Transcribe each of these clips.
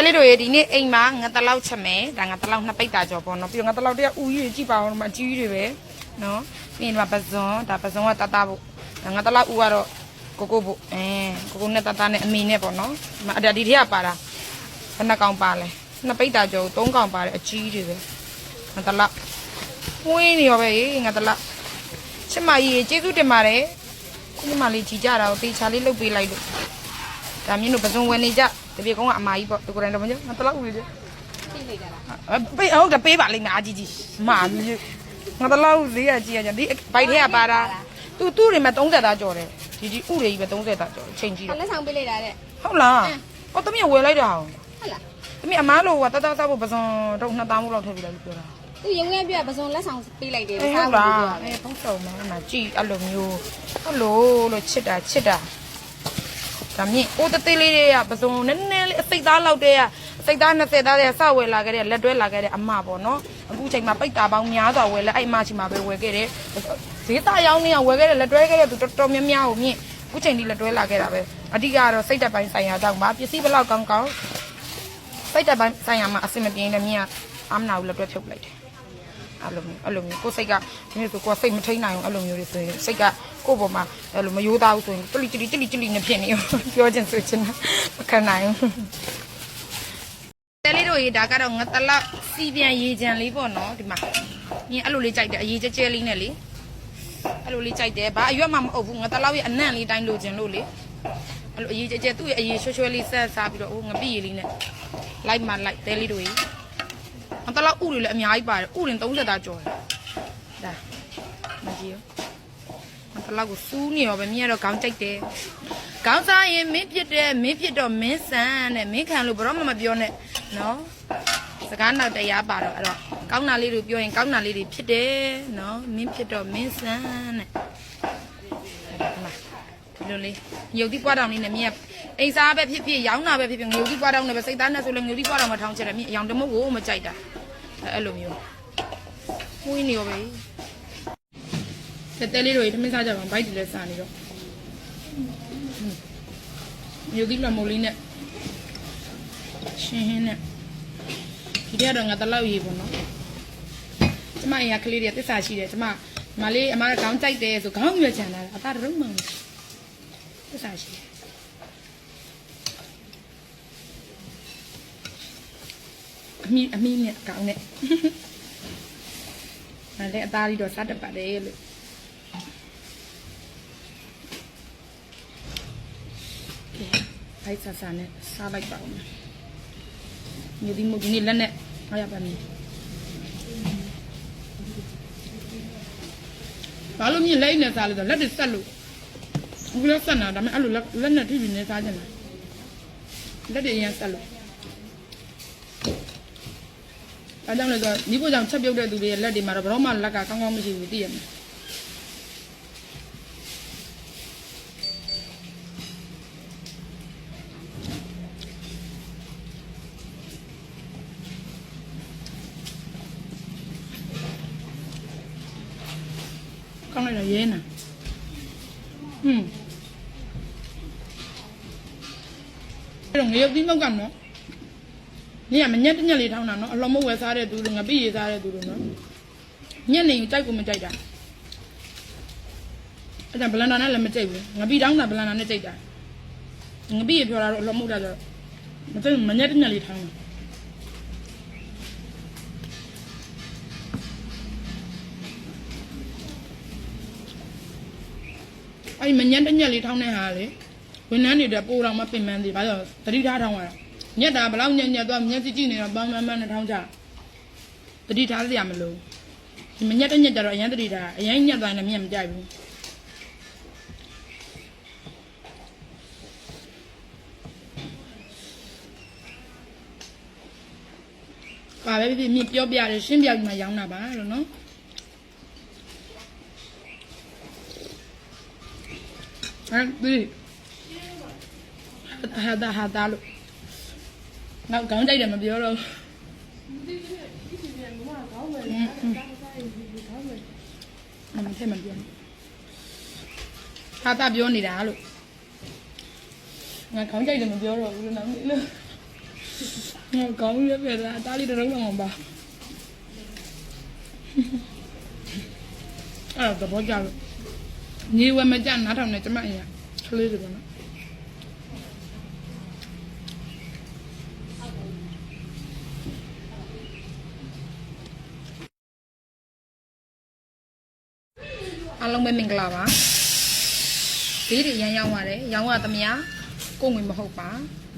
ဲလေးတို့ရေဒီနေ့အိမ်မှာငါတလောက်ချက်မယ်ဒါငါတလောက်နှစ်ပိတ်တာကြော်ပေါ့နော်ပြီးတော့ငါတလောက်တည်းကဥကြီးကြည့်ပါအောင်ဒီမှာအကြီးကြီးတွေပဲနော်ပြီးရင်ဒီမှာပဇွန်ဒါပဇွန်ကတတဖို့ဒါငါတလောက်ဥကတော့ကိုကိုဖို့အဲကိုကိုနဲ့တတနဲ့အမီနဲ့ပေါ့နော်ဒီမှာအဒါဒီထက်ကပါတာဘယ်နှကောင်ပါလဲနှစ်ပိတ်တာကြော်သုံးကောင်ပါတယ်အကြီးတွေပဲငါတလောက်ဝင်းနေရောပဲရေငါတလောက်ချစ်မကြီးကျေးဇူးတင်ပါတယ်ခုနမလေးကြီးကြတာကိုတေချာလေးလှုပ်ပေးလိုက်လို့ဒါမြင်းတို့ပစုံဝင်နေကြ တပြေကုန်းကအမာကြီးပေါ့ဒီကိုယ်တိုင်တော့မကြငါတလောက်ဦးလေသိလိုက်တာလားအပေးဟုတ်တယ်ပေးပါလိမ့်မယ်အာကြီးကြီးမာမြည်ငါတလောက်ဈေးရကြီးရကြဒီဘိုက်ထဲကပါတာသူသူ့တွေမှာ30သားကျော်တယ်ဒီဒီဥတွေကြီးပဲ30သားကျော်ချိန်ကြီးအတော့လက်ဆောင်ပေးလိုက်တာတဲ့ဟုတ်လားဟောတမီးဝယ်လိုက်တာဟောဟုတ်လားတမီးအမားလို့ကတတစားဖို့ပစုံတော့နှစ်သားမို့လောက်ထည့်ပြီးလိုက်ပြောတာသူရုံငယ်ပြပစုံလက်ဆောင်ပေးလိုက်တယ်အေးဟုတ်လားအေးဘုံစုံမယ်အမကြည့်အဲ့လိုမျိုးအဲ့လိုလို့ချစ်တာချစ်တာ ဒါမြင့်အိုးတသေးလေးတွေကပစုံနည်းနည်းလေးအစိတ်သားလောက်တည်းကအစိတ်သား20သားတည်းကစဝယ်လာခဲ့တဲ့လက်တွဲလာခဲ့တဲ့အမပေါ့နော်အခုချိန်မှာပိတ်တာပေါင်းများစွာဝယ်လဲအဲ့အမချိန်မှာပဲဝယ်ခဲ့တယ်ဈေးသားရောင်းနေကဝယ်ခဲ့တဲ့လက်တွဲခဲ့တဲ့သူတော်တော်များများကိုမြင့်အခုချိန်ထိလက်တွဲလာခဲ့တာပဲအဓိကကတော့စိတ်တက်ပိုင်းဆိုင်ရာကြောင့်ပါပစ္စည်းဘလောက်ကောင်းကောင်းစိတ်တက်ပိုင်းဆိုင်ရာမှာအဆင်မပြေတဲ့မြင့်ကအမနာကိုလက်တွဲဖြုတ်လိုက်တယ် အဲ့လိုမျိုးအဲ့လိုမျိုးကိုယ်စိတ်ကဒီနေ့ဆိုကိုယ်စိတ်မထိန်နိုင်အောင်အဲ့လိုမျိုးတွေဆိုရင်စိတ်ကကိုယ့်ပေါ်မှာအဲ့လိုမယိုးသားဘူးဆိုရင်တလီတလီတလီတလီနဲ့ဖြစ်နေရောပြောချင်ဆိုချင်တာမခံနိုင်ဘူးတဲလေးတို့ရေဒါကတော့ငတလောက်စီပြန်ရေချံလေးပေါ့နော်ဒီမှာညအဲ့လိုလေးကြိုက်တယ်အရေးကျကျလေးနဲ့လေအဲ့လိုလေးကြိုက်တယ်ဘာအရွက်မှမအုပ်ဘူးငတလောက်ရဲ့အနံ့လေးတိုင်းလိုချင်လို့လေအဲ့လိုအရေးကျကျသူ့ရဲ့အရေးရွှဲရွှဲလေးဆက်စားပြီးတော့ဟိုငပိရည်လေးနဲ့လိုက်မှလိုက်တဲလေးတို့ရေ အတလောက်ဥတွေလည်းအများကြီးပါတယ်ဥရင်30တာကျော်တယ်ဒါမကြည့်ရောအတလောက်ကိုစူးနေရောပဲမြင်ရတော့ခေါင်းကြိုက်တယ်ခေါင်းစားရင်မင်းဖြစ်တယ်မင်းဖြစ်တော့မင်းဆန်တဲ့မင်းခံလို့ဘယ်တော့မှမပြောနဲ့နော်စကားနောက်တရားပါတော့အဲ့တော့ကောင်းတာလေးတွေပြောရင်ကောင်းတာလေးတွေဖြစ်တယ်နော်မင်းဖြစ်တော့မင်းဆန်တဲ့ ဒီလိုလေးညုတ်တိပွားတောင်လေးနဲ့မြင်ရအိမ်စားပဲဖြစ်ဖြစ်ရောင်းတာပဲဖြစ်ဖြစ်ညုတ်တိပွားတောင်နဲ့ပဲစိတ်သားနဲ့ဆိုလည်းညုတ်တိပွားတောင်မထောင်းချက်တယ်မြင်အယောင်တမုတ်ကိုမကြိုက်တာအဲ့လိုမျိုးဝင်းနေရောပဲတက်တဲလေးတွေထမင်းစားကြပါဘိုက်တွေလည်းစားနေတော့ယူဒီလမိုလေးနဲ့ရှင်းဟင်းနဲ့ဒီတည်းကတော့ငါတလောက်ရေးပေါ့နော်ကျမအရာကလေးတွေတစ္ဆာရှိတယ်ကျမမလေးအမကခေါင်းကြိုက်တယ်ဆိုခေါင်းရွက်ချန်တာအသားတရုံမှန် တစ္ဆာရှိတယ်အမီအမီနဲ့ကောင်းနဲ့။ဒါလည်းအသားလေးတော့စားတတ်ပါတယ်လို့။ကဲဘိုက်ဆာဆာနဲ့စားလိုက်ပါဦးမယ်။ညဒီမို့ဒီနေ့လက်နဲ့ဟောရပါမယ်။ဘာလို့မြင်လက်နဲ့စားလို့ဆိုလက်တွေဆက်လို့ ဘူးလက်ဆက်နေတာဒါပေမဲ့အဲ့လိုလက်လက်နဲ့ထိပြီးနေစားကြတယ်။လက်တွေအရင်ဆက်လို့အဲကြောင့်လည်းဆိုညီကိုကြောင့်ချက်ပြုတ်တဲ့သူတွေရဲ့လက်တွေမှာတော့ဘယ်တော့မှလက်ကကောင်းကောင်းမရှိဘူးသိရမလားကောင်းလိုက်တော့ရဲနာဟွန်း အဲ့တော့ငရုတ်ပြီးမောက်ကနော်နေကမညက်တညက်လေးထောင်းတာနော်အလောမဝယ်စားတဲ့သူတွေငပိရေစားတဲ့သူတွေနော်ညက်နေရင်ကြိုက်ကိုမကြိုက်တာအဲ့ဒါဘလန်ဒါနဲ့လည်းမကြိုက်ဘူးငပိတောင်းတာဘလန်ဒါနဲ့ကြိုက်တာငပိရေပြောတာတော့အလောမဟုတ်တာဆိုတော့မကြိုက်ဘူးမညက်တညက်လေးထောင်းတာအဲ့ဒီမညက်တညက်လေးထောင်းတဲ့ဟာလေ ဝန်ထမ်းတွေတက်ပိုးတော့မပင်ပန်းသေးဘာလို့လဲသတိထားထောင်းရတာညက်တာဘယ်လောက်ညက်ညက်သွားမျက်စိကြည့်နေတော့ပန်းပန်းပန်းနဲ့ထောင်းကြတတိထားစရာမလိုဒီမညက်တဲ့ညက်ကြတော့အရင်တတိထားအရင်ညက်သွားရင်လည်းမျက်မကြိုက်ဘူးပါပဲဖြစ်ဖြစ်မြင်ပြောပြတယ်ရှင်းပြပြီးမှရောင်းတာပါလို့နော်အဲဒီ ဟာတာဟာတာလို့နောက်ခေါင်းကြိုက်တယ်မပြောတော့အမထဲမပြောဟာတာပြောနေတာလို့ငါခေါင်းကြိုက်တယ်မပြောတော့ဘူးလို့နောက်လို့ငါကောင်းရပြတာအသားလေးတစ်လုံးတော့မပါအဲ့တော့ဘောကြလို့ညီဝဲမကြနားထောင်နေကျမအရင်ကလေးတွေပါနော်အား လုံးပဲမင်္ဂလာပါဈေးတွေရမ်းရောက်ပါတယ်ရောင်းရသမျှကိုယ်ငွေမဟုတ်ပါ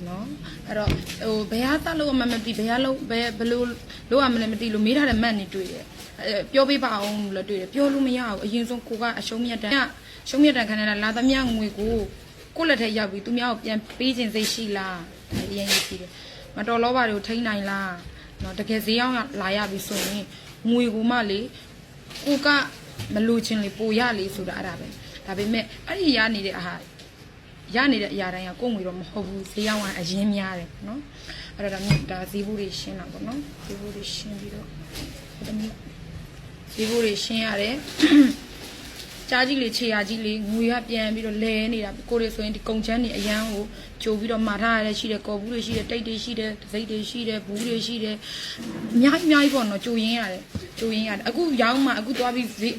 နော်အဲ့တော့ဟိုဘယ်ဟာသလို့အမှမသိဘယ်ဟာလို့ဘယ်ဘလို့လို့ရမလဲမသိလို့မေးထားတဲ့မတ်နေတွေ့တယ်အဲပြောပေးပါအောင်လို့လည်းတွေ့တယ်ပြောလို့မရဘူးအရင်ဆုံးကိုကအရှုံးမြတ်တန်ရှုံးမြတ်တန်ခန္ဓာလာသမျှငွေကိုကိုယ့်လက်ထက်ရောက်ပြီးသူများကိုပြန်ပေးခြင်းစိတ်ရှိလားအရင်ကြီးရှိတယ်မတော်လောဘတွေကိုထိန်းနိုင်လားနော်တကယ်ဈေးရောက်လာရပြီဆိုရင်ငွေကိုမှလေကိုက မလိုချင်လေပိုရလေဆိုတာအဲ့ဒါပဲဒါပေမဲ့အဲ့ဒီရနေတဲ့အာဟာရနေတဲ့အရာတိုင်းကကိုယ်ငွေတော့မဟုတ်ဘူးဈေးရောက်ကအရင်များတယ်နော်အဲ့တော့ဒါမျိုးဒါဈေးဘူးတွေရှင်းတာပေါ့နော်ဈေးဘူးတွေရှင်းပြီးတော့ဒါမျိုးဈေးဘူးတွေရှင်းရတယ်ကြားကြီးလေးခြေရာကြီးလေးငွေကပြန်ပြီးတော့လဲနေတာကိုယ်တွေဆိုရင်ဒီကုံချမ်းတွေအရန်ကို ကြိုပြီးတော့မှာထားရတဲ့ရှိတယ်ကော်ဘူးတွေရှိတယ်တိတ်တွေရှိတယ်ဒစိတ်တွေရှိတယ်ဘူးတွေရှိတယ်အများကြီးအများကြီးပေါ့နော်ကြိုရင်းရတယ်ကြိုရင်းရတယ်အခုရောင်းမှအခုသွားပြီးဈေး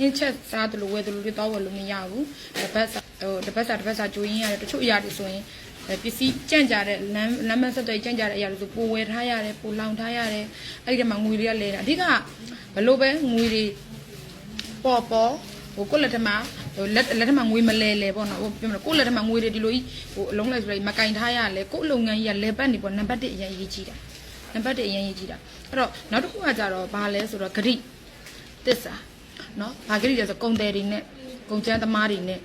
ရင်းချက်စားတယ်လို့ဝယ်တယ်လို့လည်းသွားဝယ်လို့မရဘူးတစ်ပတ်စာဟိုတစ်ပတ်စာတစ်ပတ်စာကြိုရင်းရတယ်တချို့အရာတွေဆိုရင်အဲပစ္စည်းကြန့်ကြတဲ့လမ်းလမ်းမဆက်တွေကြန့်ကြတဲ့အရာတွေဆိုပိုဝယ်ထားရတယ်ပိုလောင်ထားရတယ်အဲ့ဒီထဲမှာငွေတွေကလဲတာအဓိကဘလို့ပဲငွေတွေပေါ်ပေါ် ဟိုကိုယ့်လက်ထက်မှာဟိုလက်လက်ထက်မှာငွေမလဲလဲပေါ့နော်ဟိုပြောမလို့ကိုယ့်လက်ထက်မှာငွေတွေဒီလိုကြီးဟိုအလုံးလိုက်ဆိုလိုက်မကင်ထားရလဲကိုယ့်လုပ်ငန်းကြီးကလဲပတ်နေပေါ့နံပါတ်1အရင်ရေးကြည့်တာနံပါတ်1အရင်ရေးကြည့်တာအဲ့တော့နောက်တစ်ခုကကြတော့ဘာလဲဆိုတော့ဂရိတစ္ဆာနော်ဘာဂရိလဲဆိုကုံတယ်တွေနဲ့ကုံချမ်းသမားတွေနဲ့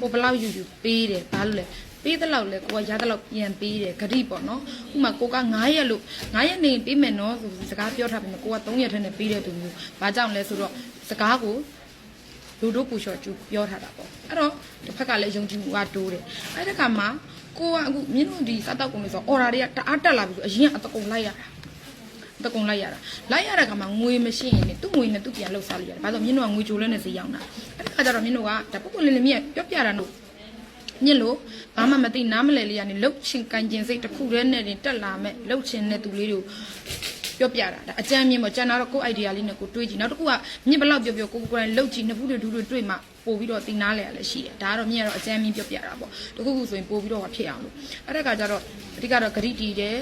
ကိုဘလောက်ယူယူပေးတယ်ဘာလို့လဲပေးတဲ့လောက်လဲကိုကရတဲ့လောက်ပြန်ပေးတယ်ဂရိပေါ့နော်ဥပမာကိုက9ရက်လို့9ရက်နေပေးမယ်နော်ဆိုပြီးစကားပြောထားပြီးမှကိုက3ရက်ထဲနဲ့ပေးတဲ့သူမျိုးဘာကြောင့်လဲဆိုတော့စကားကို လူတို့ပူလျှော်ကျူပြောထားတာပေါ့အဲ့တော့တစ်ဖက်ကလည်းယုံကြည်မှုကတိုးတယ်အဲ့ဒီကမှကိုကအခုမြင်းတို့ဒီစားတော့ကုန်လို့ဆိုအော်ဒါတွေကတအားတက်လာပြီဆိုအရင်ကအတကုံလိုက်ရတာတကုံလိုက်ရတာလိုက်ရတဲ့ခါမှာငွေမရှိရင်လေသူ့ငွေနဲ့သူ့ပြန်လှုပ်ရှားလို့ရတယ်ဘာလို့မြင်းတို့ကငွေကြိုလဲနဲ့ဈေးရောက်တာအဲ့ဒီခါကျတော့မြင်းတို့ကဒါပုပ်ပုလင်းလေးမြက်ပြောပြတာနော်ညစ်လို့ဘာမှမသိနားမလဲလေးကနေလှုပ်ချင်ကန်ကျင်စိတ်တစ်ခုတည်းနဲ့တင်တက်လာမဲ့လှုပ်ချင်တဲ့သူလေးတွေကို ပြောပြတာဒါအကြမ်းမြင်ပေါ့ကျန်တော့ကိုယ့် idea လေးနဲ့ကိုတွေးကြည့်နောက်တစ်ခုကမြင့်ဘလောက်ပြောပြောကိုကိုယ်ကိုယ်တိုင်လှုပ်ကြည့်နှစ်ဖူးတွေဒူးတွေတွေ့မှပို့ပြီးတော့တင်နားလဲရလဲရှိတယ်ဒါကတော့မြင့်ကတော့အကြမ်းမြင်ပြောပြတာပေါ့တခုခုဆိုရင်ပို့ပြီးတော့ဖြစ်အောင်လို့အဲ့ဒါကကြတော့အဓိကတော့ဂရိတီတယ်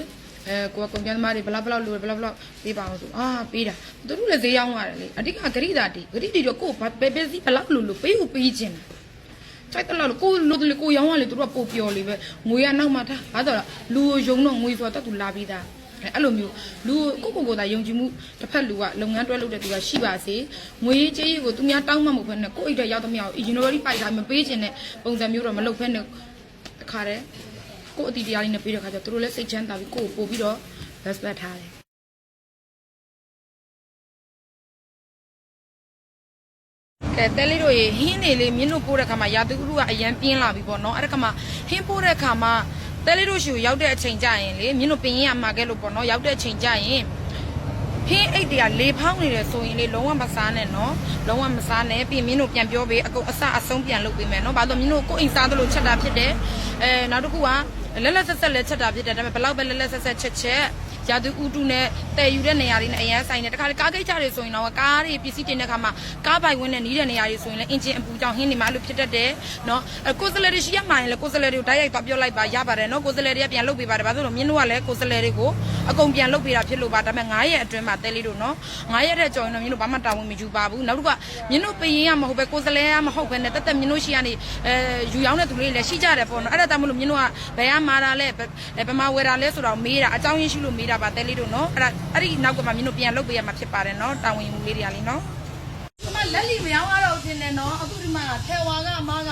အဲကိုကကွန်ပျူတာသမားတွေဘလောက်ဘလောက်လိုဘလောက်ဘလောက်ပေးပါအောင်ဆိုအာပေးတာသူတို့လည်းဈေးရောက်ရတယ်လေအဓိကဂရိတာတီဂရိတီတော့ကိုယ်ဘယ်ပဲစီဘလောက်လိုလိုပေးဖို့ပေးခြင်းတယ်စိုက်တယ်လို့ကိုလိုတယ်ကိုရောင်းရလေသူတို့ကပို့ပြော်လေပဲငွေကနောက်မှထားဘာတော့လူယုံတော့ငွေဆိုတော့သူလာပြီးသား အဲ့အဲ့လိုမျိုးလူကိုကိုကိုသာယုံကြည်မှုတစ်ဖက်လူကလုပ်ငန်းတွဲလုပ်တဲ့သူကရှိပါစေငွေကြေးရေးကိုသူများတောင်းမှမဟုတ်ဘဲနဲ့ကိုအိတ်တဲ့ရောက်သမျှကို university ပိုက်ထားမပေးခြင်းနဲ့ပုံစံမျိုးတော့မလုပ်ဘဲနဲ့တခါတည်းကိုအတီတရားလေးနဲ့ပေးတဲ့ခါကျတော့သူတို့လည်းစိတ်ချမ်းသာပြီးကိုကိုပို့ပြီးတော့ respect ထားတယ်ကဲတဲလေးတို့ရေဟင်းနေလေးမြင်းတို့ပို့တဲ့ခါမှာရာသီဥတုကအရန်ပြင်းလာပြီပေါ့နော်အဲ့ဒါကမှဟင်းပို့တဲ့ခါမှာ တဲလေးတို့ရှူရောက်တဲ့အချိန်ကြရင်လေမြင်းတို့ပင်ရင်ရမှာခဲ့လို့ပေါ့နော်ရောက်တဲ့အချိန်ကြရင်ဟင်းအိတ်တွေကလေဖောင်းနေတယ်ဆိုရင်လေလုံးဝမစားနဲ့နော်လုံးဝမစားနဲ့ပြီးမြင်းတို့ပြန်ပြောပေးအကုန်အစအဆုံးပြန်လုပ်ပေးမယ်နော်ဘာလို့မြင်းတို့ကိုယ်အိမ်စားသလိုချက်တာဖြစ်တယ်အဲနောက်တစ်ခုကလက်လက်ဆက်ဆက်လက်ချက်တာဖြစ်တယ်ဒါပေမဲ့ဘလောက်ပဲလက်လက်ဆက်ဆက်ချက်ချက် ရာသူဥတုနဲ့တည်ယူတဲ့နေရာတွေနဲ့အရန်ဆိုင်တယ်တခါလေကားကိစ္စတွေဆိုရင်တော့ကားတွေပစ္စည်းတင်တဲ့ခါမှာကားပိုင်ဝင်းနဲ့နီးတဲ့နေရာတွေဆိုရင်လည်းအင်ဂျင်အပူကြောင့်ဟင်းနေမှအဲ့လိုဖြစ်တတ်တယ်နော်အဲကိုယ်စလဲတွေရှိရမှရင်လည်းကိုယ်စလဲတွေကိုတိုက်ရိုက်သွားပြောလိုက်ပါရပါတယ်နော်ကိုယ်စလဲတွေကပြန်လုပ်ပေးပါတယ်ဘာလို့လဲမြင်းတို့ကလည်းကိုယ်စလဲတွေကိုအကုန်ပြန်လုပ်ပေးတာဖြစ်လို့ပါဒါပေမဲ့9ရက်အတွင်းမှာတဲလေးတို့နော်9ရက်တဲ့ကြော်ရင်တော့မြင်းတို့ဘာမှတာဝန်မယူပါဘူးနောက်တစ်ခုကမြင်းတို့ပရင်ရမဟုတ်ပဲကိုယ်စလဲကမဟုတ်ပဲနဲ့တက်တက်မြင်းတို့ရှိကနေအဲယူရောင်းတဲ့သူလေးလည်းရှိကြတယ်ပေါ့နော်အဲ့ဒါတမ်းမလို့မြင်းတို့ကဘယ်ကမာတာလဲဘယ်မှာဝယ်တာလဲဆိုတော့မေးတာအကြောင်းရင်းရှိလို့မေးတာပါတဲလေးတို့နော်အဲ့ဒါအဲ့ဒီနောက်ကမှမြင်းတို့ပြန်လုပ်ပေးရမှာဖြစ်ပါတယ်နော်တာဝန်ယူမှုလေးတွေကလေနော်ဒီမှာလက်လီမယောင်းရတော့တင်တယ်နော်အခုဒီမှာထဲဝါကအမက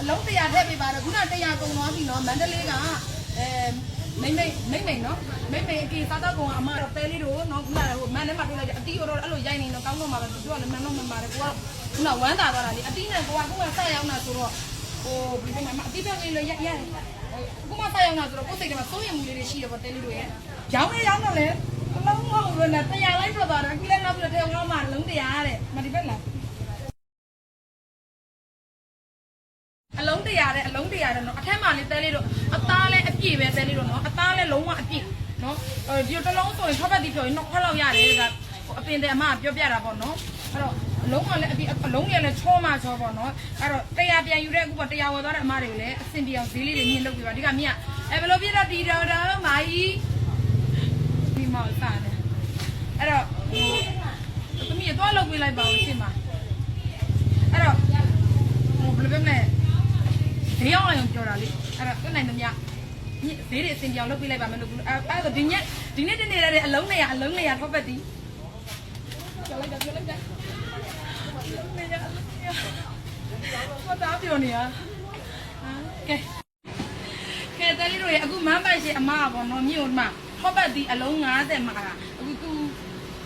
အလုံးတရာထည့်ပေးပါတယ်ခုနတရာကုန်သွားပြီနော်မန္တလေးကအဲမိမ့်မိမ့်မိမ့်မိမ့်နော်မိမ့်မိမ့်အကေစားတော့ကောင်အမတော့တဲလေးတို့နော်ခုနကဟိုမန်ထဲမှာတွေ့လိုက်တယ်အတီးတော့အဲ့လိုရိုက်နေတော့ကောင်းတော့မှာပဲသူကလည်းမန်တော့မန်ပါတယ်ကိုကခုနဝမ်းသာသွားတာလေအတီးနဲ့ကိုကခုကဆက်ရောက်တာဆိုတော့ဟိုဘယ်လိုမှအတီးပြောင်းလေးလည်းရက်ရ က်ခုမှဆက်ရောက်တာဆိုတော့ကိုယ်စိတ်ထဲမှာစိုးရိမ်မှုလေးတွေရှိတယ်ပေါ့တဲလေးတို့ရဲ့ရောင်းနေရောင်းတော့လေအလုံးမဟုတ်ဘူးနဲ့တရားလိုက်ထွက်သွားတာအခုလည်းနောက်ပြီးတော့တဲကောင်မှလုံးတရားတဲ့မဒီဘက်လားအလုံးတရာတဲ့အလုံးတရာတဲ့နော်အထက်မှာလေးတဲလေးတော့အသားလဲအပြည့်ပဲတဲလေးတော့နော်အသားလဲလုံးဝအပြည့်ဒီတစ်လုံးဆိုရင်ထောက်ပတ်တီပြောရင်နှစ်ခွက်လောက်ရတယ်ဒါအပင်တဲ့အမကပြောပြတာပေါ့နော်အဲ့တော့ အလုံးကလည်းအပြင်အလုံးကြီးလည်းချောမှချောပေါ့နော်အဲ့တော့တရားပြန်ယူတဲ့အခုကတရားဝယ်သွားတဲ့အမတွေကိုလည်းအဆင်ပြေအောင်ဈေးလေးတွေမြင့်လုပ်ပြပါဒီကမြင့်အဲဘယ်လိုပြတော့တီတော်တော်မာကြီးဒီမောက်စားတယ်အဲ့တော့ဟိုသမီးတော့လုပ်ပေးလိုက်ပါဦးရှင်းပါအဲ့တော့ဟိုဘယ်လိုပြောမလဲဈေးအောင်အောင်ပြောတာလေအဲ့တော့တက်နိုင်သမျှညဈေးတွေအစင်ပြောင်းလုပ်ပြလိုက်ပါမယ်လို့အဲအဲ့ဒါဒီညက်ဒီနေ့တနေ့လည်းအလုံးနေရအလုံးနေရထောက်ပတ်တီးပြောလိုက်တာပြောလိုက်တာနေရ မတားပြောနေရကဲကဲတလေးတို့ရအခုမမ်းပိုက်ရှင်အမကပေါ့နော်မြို့မှာထောက်ပတ်တီးအလုံး90မှာတာအခုသူ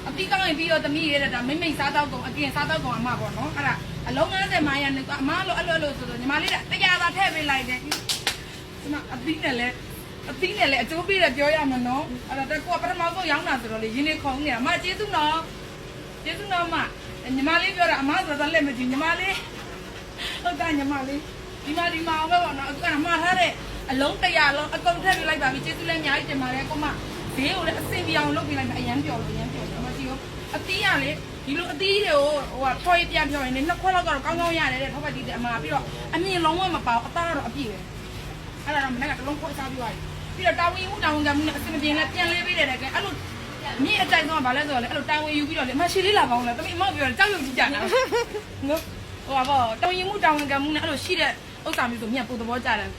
အတိကောင်းရင်ပြီးတော့သမီးရတဲ့ဒါမိမိစားတော့ကုန်အပြင်စားတော့ကုန်အမပေါ့နော်အဲ့ဒါအလုံး90မှာရနေအမလို့အဲ့လိုအဲ့လိုဆိုတော့ညီမလေးတရားသာထည့်ပေးလိုက်တယ်ဒီမှာအသီးနဲ့လဲအသီးနဲ့လည်းအကျိုးပေးတယ်ပြောရမှာနော်အဲ့တော့ကိုကပထမဆုံးရောင်းတာဆိုတော့လေရင်းနေခုံနေတာမကျေးဇူးနော်ကျေးဇူးနော်မ ညီမလေးပြောတာအမဆိုတော့လက်မကြည့်ညီမလေးဟုတ်တာညီမလေးဒီမှာဒီမှာအောင်ပဲပေါ့နော်အခုကမှားထားတဲ့အလုံးတရာလုံးအကုန်ထည့်ပြလိုက်ပါပြီကျေးဇူးလည်းအများကြီးတင်ပါတယ်ကိုမဈေးကိုလည်းအစင်ပြအောင်လုပ်ပြလိုက်မယ်အရန်ပျော်လို့အရန်ပျော်တယ်အမကြည့်ရောအသီးရလေဒီလိုအသီးတွေကိုဟိုကထော်ရပြန်ပြောရင်လည်းနှစ်ခွက်လောက်ကတော့ကောင်းကောင်းရတယ်တဲ့ထောက်ပတ်တီးတဲ့အမပြီးတော့အမြင်လုံးဝမပေါအသားကတော့အပြည့်ပဲအဲ့ဒါတော့မနေ့ကတလုံးခွဲစားပြီးသွားပြီပြီးတော့တာဝန်ယူမှုတာဝန်ကမှုနဲ့အစင်မပြေနဲ့ပြန်လေးပေးတယ်တဲ့ကဲအဲ့လို မြင့်အကြိုက်ဆုံးကဘာလဲဆိုတော့လေအဲ့လိုတာဝန်ယူပြီးတော့လေအမရှိလေးလာပေါင်းလဲတမီအမောက်ပြောတယ်ကြောက်ရွံ့ကြည့်ကြတာနော်ဟိုပါဘောတာဝန်ယူမှုတာဝန်ကမှုနဲ့အဲ့လိုရှိတဲ့ဥစ္စာမျိုးဆိုမြတ်ပို့သဘောကြတယ်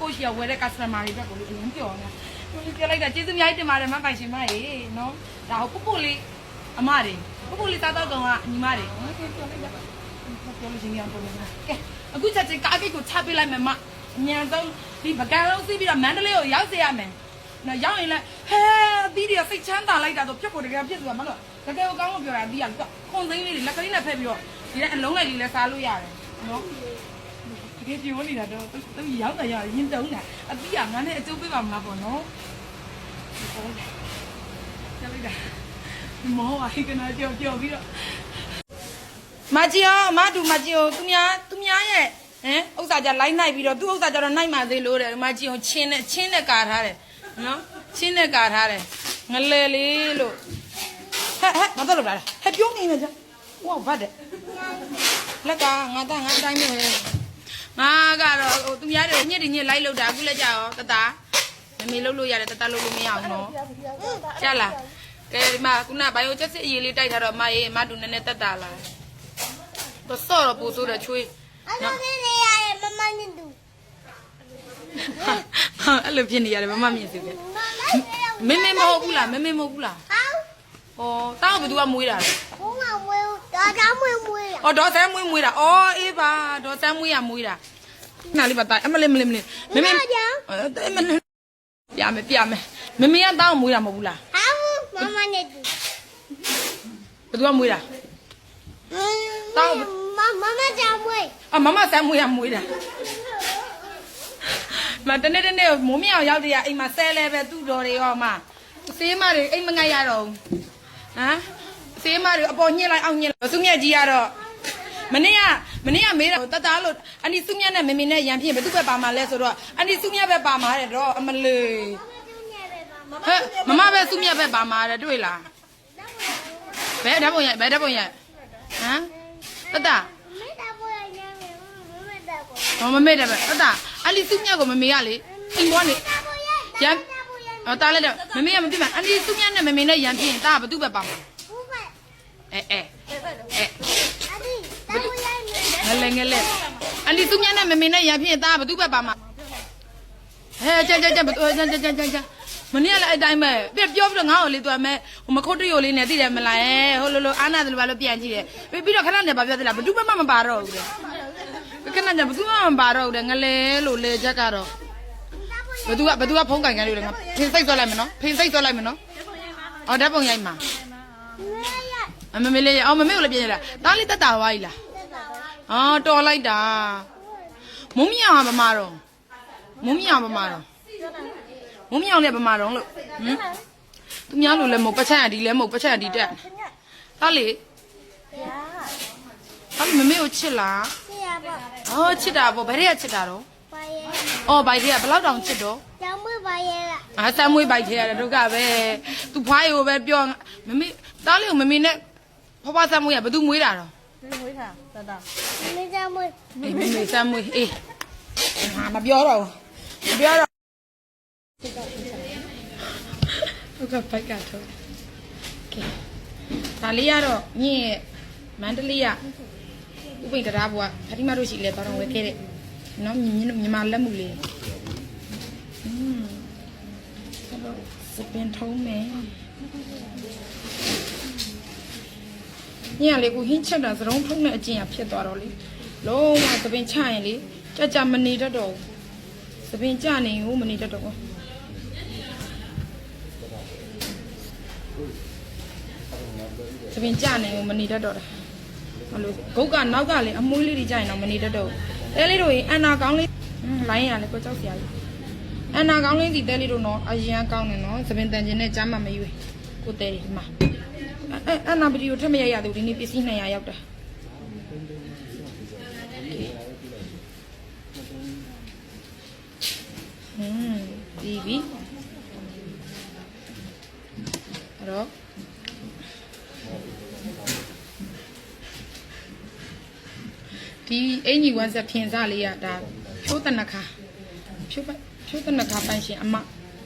ကိုရှိရဝယ်တဲ့ customer တွေအတွက်ကိုလေအရင်ပြောနေတာကိုကြီးပြောလိုက်တာကျေးဇူးအများကြီးတင်ပါတယ်မပိုင်ရှင်မရေနော်ဒါဟိုပုပ်ပုလေးအမတွေပုပ်ပုလေးစားတော့ကောင်ကညီမတွေနော်ပြောလိုက်တာပြောလို့ချင်းရအောင်ပုံနေတာကဲအခုချက်ချင်းကားကိတ်ကိုချပေးလိုက်မယ်မအမြန်ဆုံးဒီပကံလုံးစီးပြီးတော့မန္တလေးကိုရောက်စေရမယ်။ နော်ရောက်ရင်လည်းဟဲအသီးတွေကစိတ်ချမ်းသာလိုက်တာဆိုဖြစ်ဖို့တကယ်ဖြစ်သွားမှာလို့တကယ်ကိုကောင်းလို့ပြောတာအသီးကခွန်သိန်းလေးတွေလက်ကလေးနဲ့ဖက်ပြီးတော့ဒီတဲ့အလုံးလိုက်လေးလည်းစားလို့ရတယ်နော်။တကယ်ပြောနေတာတော့သူရောက်တာရရင်တုံးတာအသီးကငါနဲ့အကျိုးပေးပါမလားပေါ့နော်။ဟုတ်တယ်။ကြားလိုက်တာမောဟိုကနာကြောက်ကြောက်ပြီးတော့မကြီးအောင်မတူမကြီးအောင်သူများသူများရဲ့ဟမ်ဥစ္စာကြလိုက်နိုင်ပြီးတော့သူ့ဥစ္စာကြတော့နိုင်မှသေးလို့တဲ့မကြီးအောင်ချင်းနဲ့ချင်းနဲ့ကာထားတယ် နော်ချင်းနဲ့ကာထားတယ်ငလဲလေးလို့ဟဲ့ဟဲ့မတော်လို့လားဟဲ့ပြုံးနေနေကြဝါဘာတဲ့လက်ကငါသားငါတိုင်းပဲငါကတော့ဟိုသူများတွေညစ်တွေညစ်လိုက်လို့တာအခုလက်ကြရောတတမမေလှုပ်လို့ရတယ်တတလှုပ်လို့မရအောင်နော်ကြလားကဲဒီမှာခုနဘိုင်ယိုချက်စစ်အရေးလေးတိုက်ထားတော့အမရေးအမတူနည်းနည်းတက်တာလာတယ်တော့ဆော့တော့ပူဆိုးတယ်ချွေးအဲ့လိုနေနေရတယ်မမနဲ့တူဟာ အဲ့လိုဖြစ်နေရတယ်မမမြင်စီပဲမမနဲ့တော့မင်းမင်းမဟုတ်ဘူးလားမင်းမင်းမဟုတ်ဘူးလားဟောင်းဩတောင်းဘယ်သူကမွေးတာလဲဘုံကဝဲဒါဒါမွေးမွေးရဩဒေါ်ဆန်းမွေးမွေးတာဩအေးပါဒေါ်ဆန်းမွေးရမွေးတာနားလေးပါတိုင်အမလေးမလေးမလေးမင်းမင်းအဲမင်းပြမယ်ပြမယ်မင်းမင်းကတောင်းမွေးတာမဟုတ်ဘူးလားဟောင်းမမနဲ့တူဘယ်သူကမွေးတာတောင်းမမမကြောင်မွေးအမမဆန်းမွေးရမွေးတာ မတနေ့တနေ့မိုးမြောင်ရောက်တည်းကအိမ်မှာဆဲလဲပဲသူ့တော်တွေရောမစေးမတွေအိမ်မငိုက်ရတော့ဘူးဟမ်စေးမတွေအပေါ်ညှစ်လိုက်အောင်ညှစ်လိုက်သူမြက်ကြီးကတော့မနေ့ကမနေ့ကမေးတယ်တတလို့အန်ဒီစုမြက်နဲ့မမေနဲ့ရံဖြစ်ဘယ်သူပဲပါမှာလဲဆိုတော့အန်ဒီစုမြက်ပဲပါမှာတဲ့တော့အမလေးဟဲ့မမပဲစုမြက်ပဲပါမှာတဲ့တွေ့လားဘယ်ဓာတ်ပုံရိုက်ဘယ်ဓာတ်ပုံရိုက်ဟမ်တတမေတာပေါ်ရနေမယ်မမတာပေါ်။ဘာမမေ့တယ်ပဲ။ဟုတ်တာ။ အဲ့ဒီသူ့မြတ်ကိုမမေကလေအိမ်ကနေရန်ဟောတားလိုက်တော့မမေကမပြစ်ပါအဲ့ဒီသူ့မြတ်နဲ့မမေနဲ့ရန်ပြစ်ရင်တားဘသူ့ပဲပါမှာအဲအဲအဲငလဲငလဲအဲ့ဒီသူ့မြတ်နဲ့မမေနဲ့ရန်ပြစ်ရင်တားဘသူ့ပဲပါမှာဟဲကြကြကြဘသူကြကြကြကြကြမနေ့ကလည်းအတိုင်းပဲပြပြောပြီးတော့ငါ့ကိုလေးသွားမယ်ဟိုမခုတ်တရိုလေးနဲ့တိတယ်မလားဟဲ့ဟိုလိုလိုအာနာတယ်လို့ဘာလို့ပြန်ကြည့်တယ်ပြီးပြီးတော့ခဏနဲ့ဘာပြောသလားဘသူ့ဘက်မှမပါတော့ဘူးတဲ့ ခဏနဲ့ဘသူမှမပါတော့ဘူးတဲ့ငလဲလို့လေချက်ကတော့ဘသူကဘသူကဖုံးကင်ကန်လို့လဲငါဖင်စိတ်ဆွဲလိုက်မယ်နော်ဖင်စိတ်ဆွဲလိုက်မယ်နော်အော်ဓာတ်ပုံရိုက်မှာမေရအမမေလေးအော်မမေကိုလည်းပြင်ရလားတားလေးတက်တာဝါကြီးလားအော်တော်လိုက်တာမုံမြောင်ကဗမာတော့မုံမြောင်ဗမာတော့မုံမြောင်လည်းဗမာတော့လို့ဟမ်သူများလို့လည်းမဟုတ်ပချက်အဒီလည်းမဟုတ်ပချက်အဒီတက်တားလေးရာတားလေးမမေကိုချစ်လားဆရာ ပေါ့အော်ချစ်တာပေါ့ဘယ်ရက်ချစ်တာတော့ပပါရဲ့အော်ဘိုက်ထဲကဘယ်လောက်တောင်ချစ်တော့ကျောင်းမပါရဲ့လားအာဆမ်းမွေးဘိုက်ထဲရတယ်ဒုက္ခပဲသူဖွားရီကိုပဲပြောမမေသားလေးကိုမမေနဲ့ဖွားဖွားဆမ်းမွေးရဘယ်သူမွေးတာတော့မွေးတာတတမင်းကျောင်းမအေးမမေဆမ်းမွေးအေးဟာမပြောတော့ဘူးမပြောတော့ဟုတ်ကဲ့ဘိုက်ကထုတ်ကဲဒါလေးကတော့ညင်ရဲ့မန္တလေးက ဥပိ္ပတရားဘုရားဖတိမတို့ရှိလဲတော်တော်ဝယ်ခဲ့တဲ့နော်မြင်မြန်မာလက်မှုလေးอืมအဲ့တော့စပင်ထုံးမယ်ညင်ကလေကိုဟင်းချက်တာသရုံးထုံးတဲ့အကျင့်အဖြစ်သွားတော့လေလုံးဝစပင်ချရင်လေကြကြမနေတတ်တော့ဘူးစပင်ကြနေဟိုမနေတတ်တော့ဘူးသပင်ကြနေကိုမနေတတ်တော့တာ ဟလိုဂုတ်ကနောက်ကလည်းအမွှေးလေးတွေကြရင်တော့မနေတတ်တော့ဘူးတဲလေးတို့ရင်အန်နာကောင်းလေးဟွန်းလိုင်းရလဲကိုကြောက်စရာကြီးအန်နာကောင်းလေးစီတဲလေးတို့တော့အရင်ကောင်းနေနော်သပင်တန်ကျင်နဲ့ကြားမှမရွေးကိုတဲလေးဒီမှာအဲအန်နာပတီကိုထက်မရရသေးဘူးဒီနေ့ပစ္စည်း200ရောက်တာဟွန်းဒီပြီအဲ့တော့ ဒီအင်ကြီးဝမ်းဆက်ဖြင်စားလေးကဒါဖြိုးတနခါဖြိုးပိုက်ဖြိုးတနခါပိုင်ရှင်အမ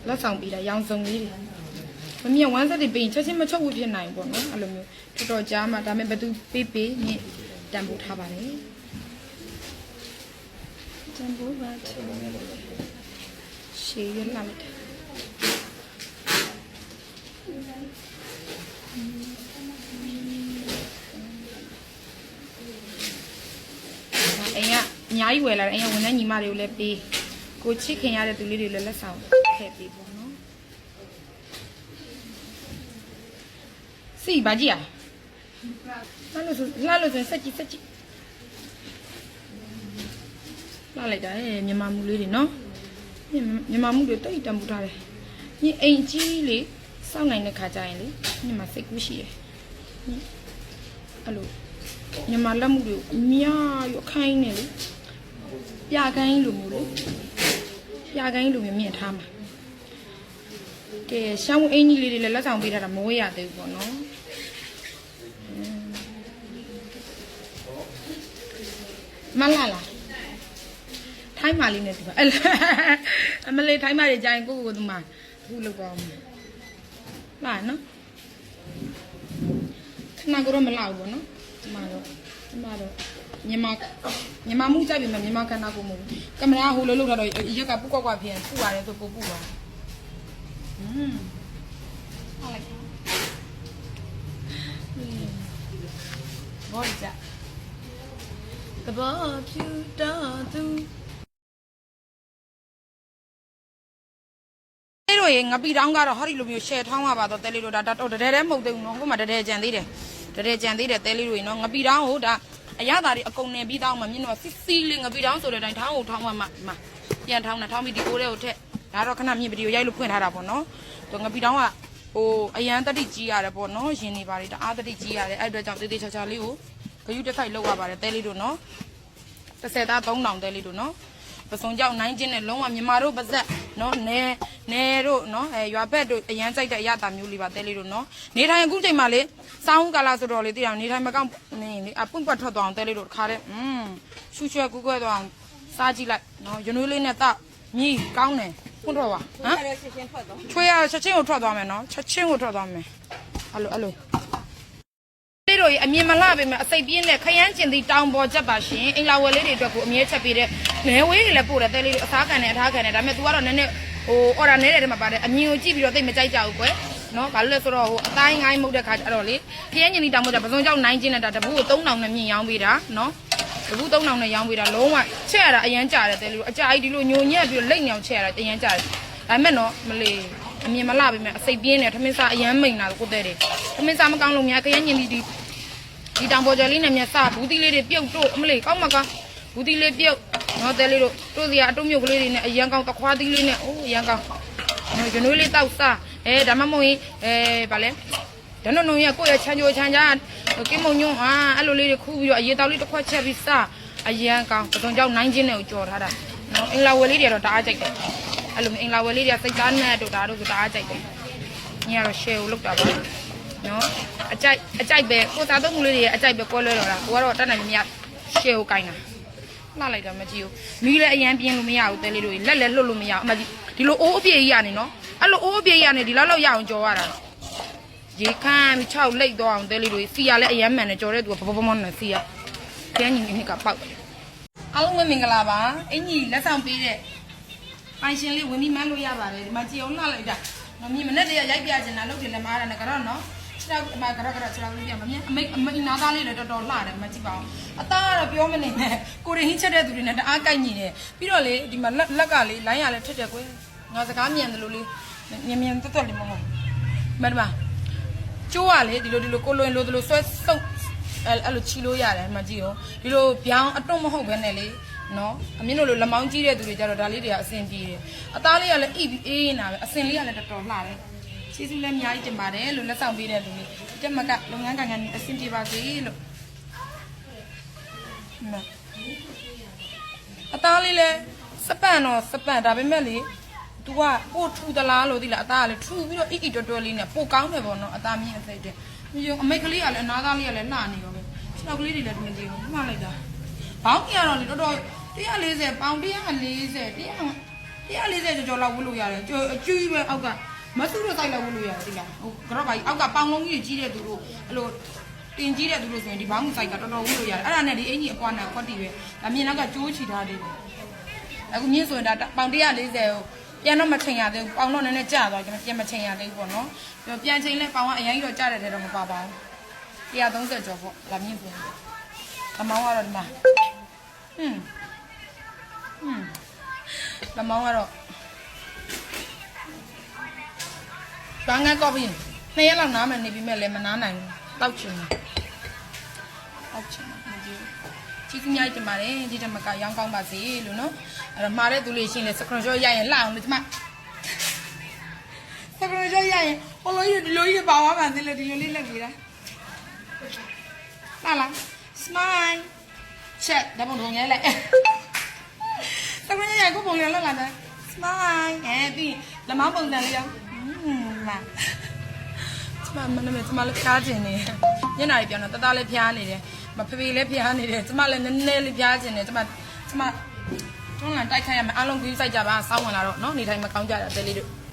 လက်ဆောင်ပေးတာရောင်စုံလေးတွေမမြင်ဝမ်းဆက်တွေပေးရင်ချက်ချင်းမချုပ်ဘူးဖြစ်နိုင်ပေါ့နော်အဲ့လိုမျိုးတော်တော်ကြားမှဒါပေမဲ့ဘသူပေးပေးမြင့်တန်ဖိုးထားပါတယ်တန်ဖိုးပါချေရှေးရလာလိုက်တယ်ဒါအိမ်ကအ များကြီးဝယ်လာတယ်အိမ်ကဝန်ထမ်းညီမတွေကိုလည်းပေးကိုချစ်ခင်ရတဲ့သူလေးတွေလည်းလက်ဆောင်ထည့်ပေးပေါ့နော်စီဘာကြီးอ่ะလာလို့ဆိုလာလို့ဆိုစက်ကြီးစက်ကြီးလာလိုက်တာဟဲ့မြန်မာမှုလေးတွေနော်မြန်မာမှုတွေတိတ်တံပူထားတယ်ညီအိမ်ကြီးလေစောင့်နိုင်တဲ့ခါကျရင်လေညီမစိတ်ကူးရှိတယ်ညီအဲ့လိုမြန်မာလက်မှုတွေကိုအများကြီးအခိုင်းနေလေ ပြကိုင်းလိုမျိုးလေပြကိုင်းလိုမျိုးမြင်ထားမှာကဲရှောင်းအင်းကြီးလေးတွေလည်းလက်ဆောင်ပေးထားတာမဝေးရသေးဘူးပေါ့နော်อืมမလာလားထိုင်းမာလေးနဲ့ဒီပါအဲ့လေအမလေးထိုင်းမာလေးကြရင်ကိုကိုကိုသူမအခုလောက်ပါအောင်လာနော်ခဏကတော့မလာဘူးပေါ့နော်ဒီမှာတော့ဒီမှာတော့မြန်မာ မြန်မာမှုကြိုက်ပြီမမြန်မာခန္ဓာကိုယ်မဟုတ်ဘူးကင်မရာဟိုလိုလောက်တော့ရက်ကပုတ်ကွက်ကွက်ဖြစ်ရင်ပူရတယ်ဆိုပူပူပါอืมဟုတ်လိုက်ဘောကြကဘာဖြူတာသူဲတို့ရေငပီတောင်းကတော့ဟောဒီလိုမျိုး share ထောင်းရပါတော့တဲလေးတို့ဒါတော့တတဲတဲမဟုတ်သေးဘူးနော်ဟိုမှာတတဲကြံသေးတယ်တတဲကြံသေးတယ်တဲလေးတို့ရေနော်ငပီတောင်းဟိုဒါ အရသာတွေအကုန်နေပြီးတောင်းမှမြင်တော့စီစီလေးငပီတောင်းဆိုတဲ့အတိုင်းထောင်းကိုထောင်းမှမှမှပြန်ထောင်းတာထောင်းပြီးဒီကိုတဲ့ကိုထက်ဒါတော့ခဏမြင်ဗီဒီယိုရိုက်လို့ဖွင့်ထားတာပေါ့နော်သူငပီတောင်းကဟိုအရန်တတိကြီးရတယ်ပေါ့နော်ရင်နေပါလေတအားတတိကြီးရတယ်အဲ့အတွက်ကြောင့်တေးသေးချာချာလေးကိုဂယုတစ်ခိုက်လောက်ရပါတယ်တဲလေးတို့နော်30သား3000တဲလေးတို့နော် ပစုံကြောက်နိုင်ချင်းနဲ့လုံးဝမြန်မာတို့ပါဇက်နော်နဲနဲတို့နော်အဲရွာဘက်တို့အရန်ကြိုက်တဲ့အရသာမျိုးလေးပါတဲလေးတို့နော်နေထိုင်အခုချိန်မှာလေစောင်းကာလာဆိုတော့လေသိအောင်နေထိုင်မကောင်းနေလေအပွန့်ပွတ်ထွက်သွားအောင်တဲလေးတို့တခါတည်းอืมရှူရွှဲကူးကွဲသွားအောင်စားကြည့်လိုက်နော်ရနွေးလေးနဲ့တမြည်ကောင်းတယ်ဖွင့်တော့ပါဟမ်အဲ့ဒါချက်ချင်းထွက်တော့ချွေးရချက်ချင်းကိုထွက်သွားမယ်နော်ချက်ချင်းကိုထွက်သွားမယ်အဲ့လိုအဲ့လို လေးတို့ရေအမြင်မလှပေမဲ့အစိတ်ပြင်းနဲ့ခရမ်းကျင်သည့်တောင်ပေါ်ချက်ပါရှင်အင်္ဂလာဝယ်လေးတွေအတွက်ကိုအမြဲချက်ပေးတဲ့နဲဝေးတွေလည်းပို့တယ်တဲလေးတို့အစားခံတယ်အထားခံတယ်ဒါပေမဲ့ तू ကတော့နည်းနည်းဟိုအော်ဒါနဲတဲ့ထဲမှာပါတယ်အမြင်ကိုကြည့်ပြီးတော့သိမကြိုက်ကြဘူးကွယ်နော်ဘာလို့လဲဆိုတော့ဟိုအတိုင်းငိုင်းမှုတဲ့ခါကျတော့လေခရမ်းကျင်သည့်တောင်ပေါ်ချက်ပစုံကြောက်နိုင်ကျင်တဲ့တာတပူကို3000နဲ့မြင်ရောင်းပေးတာနော်တပူ3000နဲ့ရောင်းပေးတာလုံးဝချက်ရတာအရန်ကြတယ်တဲလေးတို့အကြအိုက်ဒီလိုညိုညက်ပြီးတော့လိတ်ညောင်ချက်ရတာအရန်ကြတယ်ဒါပေမဲ့နော်မလေးအမြင်မလှပါပဲအစိတ်ပြင်းနေထမင်းစားအရန်မိန်လာကိုတဲ့တယ်ထမင်းစားမကောင်းလို့များခရမ်းညင်ဒီဒီ ဒီတောင်ပေါ်ကြလေးနဲ့မြတ်စားဘူးသီးလေးတွေပြုတ်တို့အမလေးကောင်းမကောင်းဘူးသီးလေးပြုတ်နော်တဲလေးတို့တို့စီကအတုံးမြုပ်ကလေးတွေနဲ့အရန်ကောင်းတခွားသီးလေးနဲ့အိုးအရန်ကောင်းနော်ကျွန်တော်လေးတောက်စားအဲဒါမှမဟုတ်ရင်အဲဗာလဲဒနုံနုံရကိုယ့်ရဲ့ချမ်းကြိုချမ်းကြကင်းမုံညွန့်ဟာအဲ့လိုလေးတွေခူးပြီးတော့အရေတောက်လေးတစ်ခွက်ချက်ပြီးစားအရန်ကောင်းပစုံကြောင့်နိုင်ချင်းနဲ့ကိုကြော်ထားတာနနော်အင်္ဂလာဝယ်လေးတွေကတော့တအားကြိုက်တယ်အဲ့လိုမျိုးအင်္ဂလာဝယ်လေးတွေကစိတ်သားနဲ့တို့ဒါတို့ဆိုတအားကြိုက်တယ်ညီကတော့ share ကိုလုပ်တာပါ နော်အကြိုက်အကြိုက်ပဲကိုသားသုံးမှုလေးတွေရဲ့အကြိုက်ပဲကွဲလွဲတော့တာကိုကတော့တတ်နိုင်မမြ share ကိုကင်တာလှလိုက်တာမကြည့်ဘူးမီးလည်းအရန်ပြင်းလို့မရဘူးတဲလေးတို့လက်လည်းလွတ်လို့မရဘူးအမကြီးဒီလိုအိုးအပြည့်ကြီးရနေနော်အဲ့လိုအိုးအပြည့်ကြီးရနေဒီလောက်လောက်ရအောင်ကြော်ရတာရေခမ်းပြီး6လိတ်တော့အောင်တဲလေးတို့စီရလည်းအရန်မှန်တယ်ကြော်တဲ့သူကဘဘဘမောနဲ့စီရကျန်းညီနေကပေါက်တယ်အားလုံးပဲမင်္ဂလာပါအင်ကြီးလက်ဆောင်ပေးတဲ့ပိုင်ရှင်လေးဝင်ပြီးမန်းလို့ရပါတယ်ဒီမှာကြည်အောင်လှလိုက်တာမမြင်မနဲ့တည်းရိုက်ပြချင်တာလုပ်တယ်လည်းမားတယ်ကတော့နော် ခြေထောက်အမကတော့ကတော့ခြေထောက်လေးပြမမြင်အမိတ်အမိတ်နာသားလေးလည်းတော်တော်လှတယ်မကြည့်ပါဘူးအသားကတော့ပြောမနေနဲ့ကိုရင်ဟင်းချက်တဲ့သူတွေနဲ့တအားကိုက်ညီတယ်ပြီးတော့လေဒီမှာလက်လက်ကလေလိုင်းရလည်းထက်တယ်ကွယ်ငါစကားမြန်တယ်လို့လေမြန်မြန်တက်တက်လေးမဟုတ်မတ်ပါကျိုးကလေဒီလိုဒီလိုကိုလွင်လိုဒီလိုဆွဲစုပ်အဲ့အဲ့လိုချီလို့ရတယ်မကြည့်ရောဒီလိုပြောင်းအတွန့်မဟုတ်ဘဲနဲ့လေနော်အမြင့်တို့လိုလက်မောင်းကြီးတဲ့သူတွေကြတော့ဒါလေးတွေကအဆင်ပြေတယ်အသားလေးကလည်းအိပြီးအေးနေတာပဲအစင်လေးကလည်းတော်တော်လှတယ် ကျေးဇူးလည်းအများကြီးတင်ပါတယ်လို့လက်ဆောင်ပေးတဲ့လူတွေတက်မကလုပ်ငန်းကံကံအဆင်ပြေပါစေလို့နော်အသားလေးလည်းစပန့်တော့စပန့်ဒါပေမဲ့လေ तू ကပို့ထူသလားလို့သိလားအသားကလည်းထူပြီးတော့အိအိတွတ်တွတ်လေးနဲ့ပိုကောင်းတယ်ပေါ့နော်အသားမြင့်အစိတ်တဲ့ပြီးရောအမိတ်ကလေးကလည်းအနာသားလေးကလည်းလှနေရောပဲခြေထောက်ကလေးတွေလည်းဒီမကြည့်ဘူးမှလိုက်တာဘောင်းကြီးကတော့လေတော်တော်140ပေါင်140 140ကျော်ကျော်လောက်ဝတ်လို့ရတယ်ကျော်အကျူးကြီးပဲအောက်က မဆုတော့စိုက်လောက်ဝတ်လို့ရတယ်သိလားဟိုကတော့ပါကြီးအောက်ကပေါင်လုံးကြီးကြီးတဲ့သူတို့အဲ့လိုတင်ကြီးတဲ့သူတို့ဆိုရင်ဒီဘောင်းဆိုင်ကတော်တော်ဝတ်လို့ရတယ်အဲ့ဒါနဲ့ဒီအင်ကြီးအပွားနဲ့ခွက်တီပဲဒါမြင်တော့ကကျိုးချီထားတယ်အခုမြင့်ဆိုရင်ဒါပေါင်140ကိုပြန်တော့မချိန်ရသေးဘူးပေါင်တော့နည်းနည်းကျသွားကျွန်တော်ပြန်မချိန်ရသေးဘူးပေါ့နော်ပြီးတော့ပြန်ချိန်လဲပေါင်ကအရင်ကြီးတော့ကျတယ်တဲ့တော့မပါပါဘူး130ကျော်ပေါ့လာမြင့်ဆိုရင်လမောင်းကတော့ဒီမှာဟွန်းဟွန်းလမောင်းကတော့ ဘာငါကော်ပြီးနှစ်ရက်လောက်နားမယ်နေပြီးမဲ့လည်းမနားနိုင်ဘူးတောက်ချင်တယ်တောက်ချင်တယ်မကြည့်ဘူးကြီးကြီးများကြီးတင်ပါတယ်ဒီတမကရောင်းကောင်းပါစေလို့နော်အဲ့တော့မှာတဲ့သူလေးရှင်းလဲစကရွန်ရှော့ရရင်လှအောင်လို့ဒီမှာစကရွန်ရှော့ရရင်ဟိုလိုကြီးဒီလိုကြီးပါသွားမှန်းသိလို့ဒီလိုလေးလက်ပြီးတာလာလာ smile check ဒါပုံတော့ငဲလိုက်စကရွန်ရှော့ရရင်ကိုပုံရလောက်လာတယ် smile အဲပြီးလက်မောင်းပုံစံလေးရောဟွန်း လာ ကျမမနမကျမလည်းဖျားကျင်နေတယ်ညနာကြီးပြောတော့တသားလည်းဖျားနေတယ်မဖေဖေလည်းဖျားနေတယ်ကျမလည်းနည်းနည်းလေးဖျားကျင်တယ်ကျမကျမတွန်းလန်တိုက်ခိုက်ရမယ်အားလုံးကြီးစိုက်ကြပါစောင်းဝင်လာတော့เนาะနေတိုင်းမကောင်းကြတာတဲလေးတို့